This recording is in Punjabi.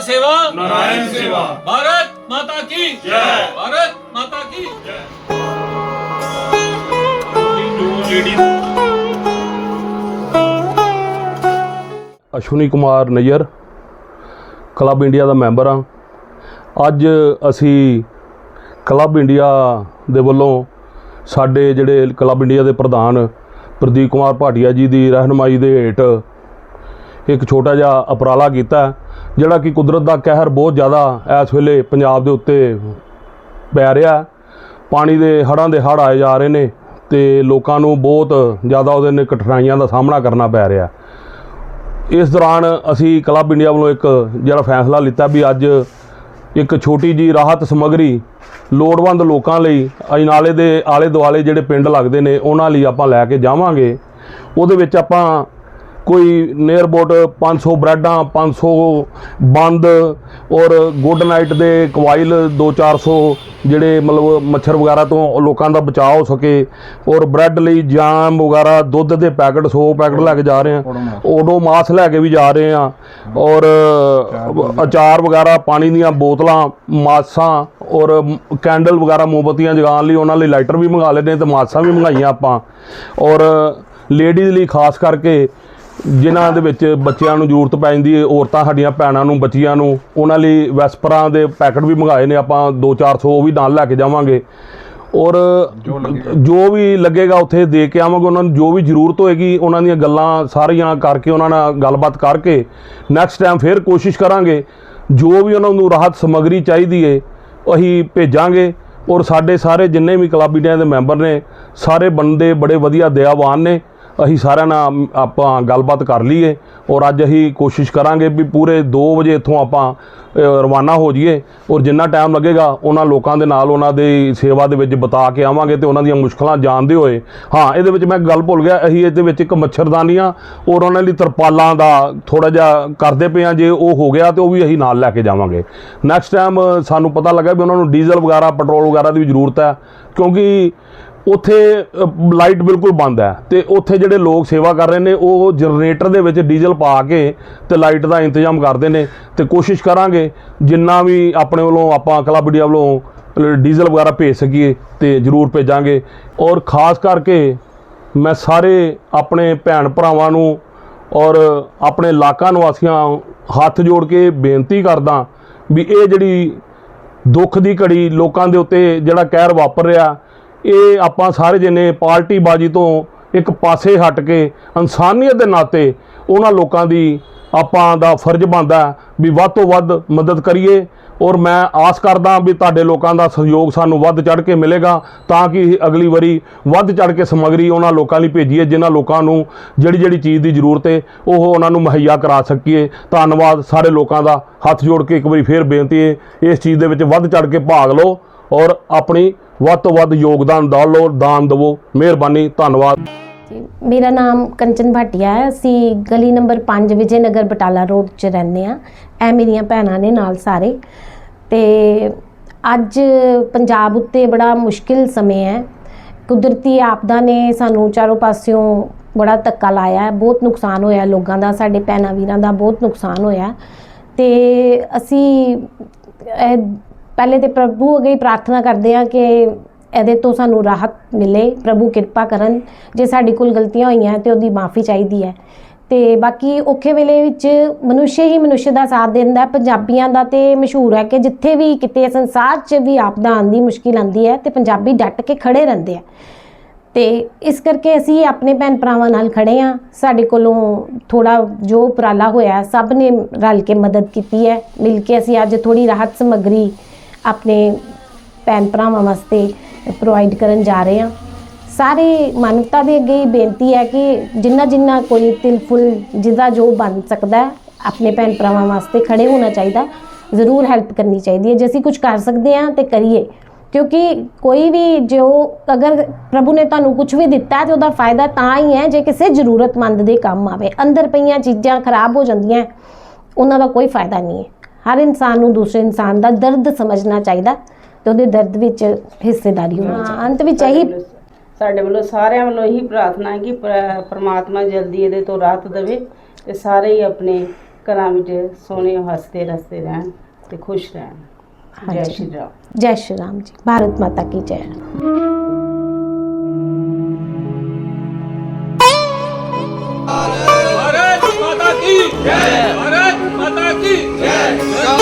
सेवा नर सेवा नारायण सेवा भारत माता की जय भारत माता की ਅਸ਼ਵਨੀ ਕੁਮਾਰ ਨਈਅਰ ਕਲੱਬ ਇੰਡੀਆ ਦਾ ਮੈਂਬਰ ਹਾਂ ਅੱਜ ਅਸੀਂ ਕਲੱਬ ਇੰਡੀਆ ਦੇ ਵੱਲੋਂ ਸਾਡੇ ਜਿਹੜੇ ਕਲੱਬ ਇੰਡੀਆ ਦੇ ਪ੍ਰਧਾਨ ਪ੍ਰਦੀਪ ਕੁਮਾਰ ਭਾਟੀਆ ਜੀ ਦੀ ਰਹਿਨਮਾਈ ਦੇ ਹੇਠ ਇੱਕ ਛੋਟਾ ਜਿਹਾ ਉਪਰਾਲਾ ਕੀਤਾ ਜਿਹੜਾ ਕਿ ਕੁਦਰਤ ਦਾ ਕਹਿਰ ਬਹੁਤ ਜ਼ਿਆਦਾ ਇਸ ਵੇਲੇ ਪੰਜਾਬ ਦੇ ਉੱਤੇ ਪੈ ਰਿਹਾ ਪਾਣੀ ਦੇ ਹੜ੍ਹਾਂ ਦੇ ਹੜ੍ਹ ਆਏ ਜਾ ਰਹੇ ਨੇ ਤੇ ਲੋਕਾਂ ਨੂੰ ਬਹੁਤ ਜ਼ਿਆਦਾ ਉਹਦੇ ਨੇ ਕਠਿਨਾਈਆਂ ਦਾ ਸਾਹਮਣਾ ਕਰਨਾ ਪੈ ਰਿਹਾ ਇਸ ਦੌਰਾਨ ਅਸੀਂ ਕਲੱਬ ਇੰਡੀਆ ਵੱਲੋਂ ਇੱਕ ਜਿਹੜਾ ਫੈਸਲਾ ਲਿੱਤਾ ਵੀ ਅੱਜ ਇੱਕ ਛੋਟੀ ਜੀ ਰਾਹਤ ਸਮੱਗਰੀ ਲੋੜਵੰਦ ਲੋਕਾਂ ਲਈ ਅਜਨਾਲੇ ਦੇ ਆਲੇ ਦੁਆਲੇ ਜਿਹੜੇ ਪਿੰਡ ਲੱਗਦੇ ਨੇ, ਉਹਨਾਂ ਲਈ ਆਪਾਂ ਲੈ ਕੇ ਜਾਵਾਂਗੇ। ਉਹਦੇ ਵਿੱਚ ਆਪਾਂ ਕੋਈ ਨੀਅਰ ਅਬਾਊਟ 500 ਬ੍ਰੈਡਾਂ 500 ਬੰਦ ਔਰ ਗੁੱਡ ਨਾਈਟ ਦੇ ਕਵਾਇਲ 2-400 ਜਿਹੜੇ ਮਤਲਬ ਮੱਛਰ ਵਗੈਰਾ ਤੋਂ ਲੋਕਾਂ ਦਾ ਬਚਾਅ ਹੋ ਸਕੇ ਔਰ ਬ੍ਰੈਡ ਲਈ ਜਾਮ ਵਗੈਰਾ ਦੁੱਧ ਦੇ ਪੈਕਟ 100 ਪੈਕਟ ਲੈ ਕੇ ਜਾ ਰਹੇ ਹਾਂ। ਓਡੋ ਮਾਸ। ਲੈ ਕੇ ਵੀ ਜਾ ਰਹੇ ਹਾਂ ਔਰ ਅਚਾਰ ਵਗੈਰਾ ਪਾਣੀ ਦੀਆਂ ਬੋਤਲਾਂ ਮਾਸਾਂ ਔਰ ਕੈਂਡਲ ਵਗੈਰਾ ਮੋਮਬੱਤੀਆਂ ਜਗਾਉਣ ਲਈ ਉਹਨਾਂ ਲਈ ਲਾਈਟਰ ਵੀ ਮੰਗਾ ਨੇ ਤੇ ਮਾਸਾਂ ਵੀ ਮੰਗਾਈਆਂ ਆਪਾਂ ਔਰ ਲੇਡੀਜ਼ ਲਈ ਖਾਸ ਕਰਕੇ ਜਿਨ੍ਹਾਂ ਦੇ ਵਿੱਚ ਬੱਚਿਆਂ ਨੂੰ ਜ਼ਰੂਰਤ ਪੈ ਜਾਂਦੀ ਹੈ ਔਰਤਾਂ ਸਾਡੀਆਂ ਭੈਣਾਂ ਨੂੰ ਬੱਚੀਆਂ ਨੂੰ ਉਹਨਾਂ ਲਈ ਵੈਸਪਰਾਂ ਦੇ ਪੈਕਟ ਵੀ ਮੰਗਾਏ ਨੇ ਆਪਾਂ 2-400 ਉਹ ਵੀ ਨਾਲ ਲੈ ਕੇ ਜਾਵਾਂਗੇ। ਔਰ ਜੋ ਵੀ ਲੱਗੇਗਾ ਉੱਥੇ ਦੇ ਕੇ ਆਵਾਂਗੇ ਉਹਨਾਂ ਨੂੰ ਜੋ ਵੀ ਜ਼ਰੂਰਤ ਹੋਏਗੀ ਉਹਨਾਂ ਦੀਆਂ ਗੱਲਾਂ ਸਾਰੀਆਂ ਕਰਕੇ ਉਹਨਾਂ ਨਾਲ ਗੱਲਬਾਤ ਕਰਕੇ ਨੈਕਸਟ ਟਾਈਮ ਫਿਰ ਕੋਸ਼ਿਸ਼ ਕਰਾਂਗੇ ਜੋ ਵੀ ਉਹਨਾਂ ਨੂੰ ਰਾਹਤ ਸਮੱਗਰੀ ਚਾਹੀਦੀ ਏ ਅਸੀਂ ਭੇਜਾਂਗੇ। ਔਰ ਸਾਡੇ ਸਾਰੇ ਜਿੰਨੇ ਵੀ ਕਲੱਬ ਇੰਡੀਆ ਦੇ ਮੈਂਬਰ ਨੇ ਸਾਰੇ ਬੰਦੇ ਬੜੇ ਵਧੀਆ ਦਇਆਵਾਨ ਨੇ। ਅਸੀਂ ਸਾਰਿਆਂ ਨਾਲ ਆਪਾਂ ਗੱਲਬਾਤ ਕਰ ਲਈਏ ਔਰ ਅੱਜ ਅਸੀਂ ਕੋਸ਼ਿਸ਼ ਕਰਾਂਗੇ ਵੀ ਪੂਰੇ 2 ਵਜੇ ਇੱਥੋਂ ਆਪਾਂ ਰਵਾਨਾ ਹੋ ਜਾਈਏ ਔਰ ਜਿੰਨਾ ਟਾਈਮ ਲੱਗੇਗਾ, ਉਹਨਾਂ ਲੋਕਾਂ ਦੇ ਨਾਲ ਉਹਨਾਂ ਦੀ ਸੇਵਾ ਦੇ ਵਿੱਚ ਬਤਾ ਕੇ ਆਵਾਂਗੇ ਤੇ ਉਹਨਾਂ ਦੀਆਂ ਮੁਸ਼ਕਲਾਂ ਜਾਣਦੇ ਹੋਏ। ਹਾਂ, ਇਹਦੇ ਵਿੱਚ ਮੈਂ ਗੱਲ ਭੁੱਲ ਗਿਆ, ਅਸੀਂ ਇਹਦੇ ਵਿੱਚ ਇੱਕ ਮੱਛਰਦਾਨੀਆਂ ਔਰ ਉਹਨਾਂ ਲਈ ਤਰਪਾਲਾਂ ਦਾ ਥੋੜਾ ਜਿਹਾ ਕਰਦੇ ਪਏ ਹਾਂ, ਜੇ ਉਹ ਹੋ ਗਿਆ ਤੇ ਉਹ ਵੀ ਅਸੀਂ ਨਾਲ ਲੈ ਕੇ ਜਾਵਾਂਗੇ। ਨੈਕਸਟ ਟਾਈਮ ਸਾਨੂੰ ਪਤਾ ਲੱਗਾ ਵੀ ਉਹਨਾਂ ਨੂੰ ਡੀਜ਼ਲ ਵਗੈਰਾ, ਪੈਟਰੋਲ ਵਗੈਰਾ ਦੀ ਵੀ ਜ਼ਰੂਰਤ ਹੈ, ਕਿਉਂਕਿ ਉੱਥੇ ਲਾਈਟ ਬਿਲਕੁਲ ਬੰਦ ਹੈ ਤੇ ਉੱਥੇ ਜਿਹੜੇ ਲੋਕ ਸੇਵਾ ਕਰ ਰਹੇ ਨੇ, ਉਹ ਜਨਰੇਟਰ ਦੇ ਵਿੱਚ ਡੀਜ਼ਲ ਪਾ ਕੇ ਤੇ ਲਾਈਟ ਦਾ ਇੰਤਜ਼ਾਮ ਕਰਦੇ ਨੇ ਤੇ ਕੋਸ਼ਿਸ਼ ਕਰਾਂਗੇ ਜਿੰਨਾ ਵੀ ਆਪਣੇ ਵੱਲੋਂ ਆਪਾਂ ਕਲੱਬ ਇੰਡੀਆ ਵੱਲੋਂ ਡੀਜ਼ਲ ਵਗੈਰਾ ਭੇਜ ਸਕੀਏ ਤੇ ਜ਼ਰੂਰ ਭੇਜਾਂਗੇ। ਔਰ ਖਾਸ ਕਰਕੇ ਮੈਂ ਸਾਰੇ ਆਪਣੇ ਭੈਣ ਭਰਾਵਾਂ ਨੂੰ ਔਰ ਆਪਣੇ ਇਲਾਕਾ ਨਿਵਾਸੀਆਂ ਹੱਥ ਜੋੜ ਕੇ ਬੇਨਤੀ ਕਰਦਾ ਵੀ ਇਹ ਜਿਹੜੀ ਦੁੱਖ ਦੀ ਘੜੀ ਲੋਕਾਂ ਦੇ ਉੱਤੇ ਜਿਹੜਾ ਕਹਿਰ ਵਾਪਰ ਰਿਹਾ ਇਹ ਆਪਾਂ ਸਾਰੇ ਜਣੇ ਪਾਰਟੀ ਬਾਜੀ ਤੋਂ ਇੱਕ ਪਾਸੇ ਹਟ ਕੇ ਇਨਸਾਨੀਅਤ ਦੇ ਨਾਤੇ ਉਹਨਾਂ ਲੋਕਾਂ ਦੀ ਆਪਾਂ ਦਾ ਫਰਜ਼ ਬਣਦਾ ਵੀ ਵੱਧ ਤੋਂ ਵੱਧ ਮਦਦ ਕਰੀਏ। ਔਰ ਮੈਂ ਆਸ ਕਰਦਾ ਵੀ ਤੁਹਾਡੇ ਲੋਕਾਂ ਦਾ ਸਹਿਯੋਗ ਸਾਨੂੰ ਵੱਧ ਚੜ ਕੇ ਮਿਲੇਗਾ ਤਾਂ ਕਿ ਅਗਲੀ ਵਾਰੀ ਵੱਧ ਚੜ ਕੇ ਸਮੱਗਰੀ ਉਹਨਾਂ ਲੋਕਾਂ ਲਈ ਭੇਜੀਏ, ਜਿਨ੍ਹਾਂ ਲੋਕਾਂ ਨੂੰ ਜਿਹੜੀ ਜਿਹੜੀ ਚੀਜ਼ ਦੀ ਜ਼ਰੂਰਤ ਹੈ ਉਹ ਉਹਨਾਂ ਨੂੰ ਮੁਹੱਈਆ ਕਰਾ ਸਕੀਏ। ਧੰਨਵਾਦ ਸਾਰੇ ਲੋਕਾਂ ਦਾ। ਹੱਥ ਜੋੜ ਕੇ ਇੱਕ ਵਾਰੀ ਫੇਰ ਬੇਨਤੀ ਹੈ ਇਸ ਚੀਜ਼ ਦੇ ਵਿੱਚ ਵੱਧ ਚੜ ਕੇ ਭਾਗ ਲਓ। ਔਰ ਆਪਣੀ ਵੱਧ ਤੋਂ ਵੱਧ ਯੋਗਦਾਨ ਦਿਓ ਦਾਨ ਦਿਵੋ। ਮਿਹਰਬਾਨੀ, ਧੰਨਵਾਦ। ਮੇਰਾ ਨਾਮ ਕੰਚਨ ਭਾਟੀਆ ਹੈ। ਅਸੀਂ ਗਲੀ ਨੰਬਰ 5 ਵਿਜੇ ਨਗਰ ਬਟਾਲਾ ਰੋਡ 'ਚ ਰਹਿੰਦੇ ਆ ਐ ਮੇਰੀਆਂ ਭੈਣਾਂ ਨੇ ਨਾਲ ਸਾਰੇ। ਤੇ ਅੱਜ ਪੰਜਾਬ ਉੱਤੇ ਬੜਾ ਮੁਸ਼ਕਿਲ ਸਮੇਂ ਹੈ। ਕੁਦਰਤੀ ਆਪਦਾ ਨੇ ਸਾਨੂੰ ਚਾਰੋਂ ਪਾਸਿਓਂ ਬੜਾ ਧੱਕਾ ਲਾਇਆ ਹੈ। ਬਹੁਤ ਨੁਕਸਾਨ ਹੋਇਆ ਲੋਕਾਂ ਦਾ, ਸਾਡੇ ਭੈਣਾਂ ਵੀਰਾਂ ਦਾ ਬਹੁਤ ਨੁਕਸਾਨ ਹੋਇਆ। ਤੇ ਅਸੀਂ ਪਹਿਲੇ ਤੇ ਪ੍ਰਭੂ ਅੱਗੇ ਪ੍ਰਾਰਥਨਾ ਕਰਦੇ ਆ ਕਿ ਇਹਦੇ ਤੋਂ ਸਾਨੂੰ ਰਾਹਤ ਮਿਲੇ, ਪ੍ਰਭੂ ਕਿਰਪਾ ਕਰਨ, ਜੇ ਸਾਡੇ ਕੋਲ ਗਲਤੀਆਂ ਹੋਈਆਂ ਤੇ ਉਹਦੀ ਮਾਫੀ ਚਾਹੀਦੀ ਹੈ। ਤੇ ਬਾਕੀ ਔਖੇ ਵੇਲੇ ਵਿੱਚ ਮਨੁੱਖ ਹੀ ਮਨੁੱਖ ਦਾ ਸਾਥ ਦਿੰਦਾ ਪੰਜਾਬੀਆਂ ਦਾ ਤੇ ਮਸ਼ਹੂਰ ਹੈ ਕਿ ਜਿੱਥੇ ਵੀ ਕਿਤੇ ਸੰਸਾਰ 'ਚ ਵੀ ਆਪਦਾ ਆਂਦੀ ਮੁਸ਼ਕਿਲ ਆਂਦੀ ਹੈ ਤੇ ਪੰਜਾਬੀ ਡਟ ਕੇ ਖੜੇ ਰਹਿੰਦੇ ਆ। ਤੇ ਇਸ ਕਰਕੇ ਅਸੀਂ ਆਪਣੇ ਭੈਣ ਭਰਾਵਾਂ ਨਾਲ ਖੜੇ ਆ ਸਾਡੇ ਕੋਲੋਂ ਥੋੜਾ ਜੋ ਉਪਰਾਲਾ ਹੋਇਆ, ਸਭ ਨੇ ਰਲ ਕੇ ਮਦਦ ਕੀਤੀ ਹੈ। ਮਿਲ ਕੇ ਅਸੀਂ ਅੱਜ ਥੋੜੀ ਰਾਹਤ ਸਮੱਗਰੀ ਆਪਣੇ ਭੈਣ ਭਰਾਵਾਂ ਵਾਸਤੇ ਪ੍ਰੋਵਾਈਡ ਕਰਨ ਜਾ ਰਹੇ ਹਾਂ। ਸਾਰੇ ਮਾਨਵਤਾ ਦੇ ਅੱਗੇ ਹੀ ਬੇਨਤੀ ਹੈ ਕਿ ਜਿੰਨਾ ਜਿੰਨਾ ਕੋਈ ਤਿਲ ਫੁੱਲ ਜਿਹਦਾ ਜੋ ਬਣ ਸਕਦਾ ਆਪਣੇ ਭੈਣ ਭਰਾਵਾਂ ਵਾਸਤੇ ਖੜੇ ਹੋਣਾ ਚਾਹੀਦਾ, ਜ਼ਰੂਰ ਹੈਲਪ ਕਰਨੀ ਚਾਹੀਦੀ ਹੈ। ਜੇ ਅਸੀਂ ਕੁਝ ਕਰ ਸਕਦੇ ਹਾਂ ਤੇ ਕਰੀਏ, ਕਿਉਂਕਿ ਕੋਈ ਵੀ ਜੋ ਅਗਰ ਪ੍ਰਭੂ ਨੇ ਤੁਹਾਨੂੰ ਕੁਝ ਵੀ ਦਿੱਤਾ ਹੈ ਤੇ ਉਹਦਾ ਫਾਇਦਾ ਤਾਂ ਹੀ ਹੈ ਜੇ ਕਿਸੇ ਜ਼ਰੂਰਤਮੰਦ ਦੇ ਕੰਮ ਆਵੇ। ਅੰਦਰ ਪਈਆਂ ਚੀਜ਼ਾਂ ਖਰਾਬ ਹੋ ਜਾਂਦੀਆਂ, ਉਹਨਾਂ ਦਾ ਕੋਈ ਫਾਇਦਾ ਨਹੀਂ ਹੈ। ਹਰ ਇਨਸਾਨ ਨੂੰ ਦੂਸਰੇ ਇਨਸਾਨ ਦਾ ਦਰਦ ਸਮਝਣਾ ਚਾਹੀਦਾ ਤੇ ਉਹਦੇ ਦਰਦ ਵਿੱਚ ਹਿੱਸੇਦਾਰੀ ਹੋਣੀ ਚਾਹੀਦੀ। ਅੰਤ ਵਿੱਚ ਇਹੀ ਸਾਡੇ ਵੱਲੋਂ ਸਾਰਿਆਂ ਵੱਲੋਂ ਇਹੀ ਪ੍ਰਾਰਥਨਾ ਹੈ ਕਿ ਪ੍ਰਮਾਤਮਾ ਜਲਦੀ ਇਹਦੇ ਤੋਂ ਰਾਹਤ ਦੇਵੇ ਤੇ ਸਾਰੇ ਹੀ ਆਪਣੇ ਘਰਾਂ ਵਿੱਚ ਸੋਹਣੇ ਹੱਸਦੇ ਰਸਤੇ ਰਹਿਣ ਤੇ ਖੁਸ਼ ਰਹਿਣ। ਜੈ ਸ਼੍ਰੀ ਰਾਮ। ਜੀ ਭਾਰਤ ਮਾਤਾ ਕੀ ਜੈ। भारत माता की जय भारत माता की Yes.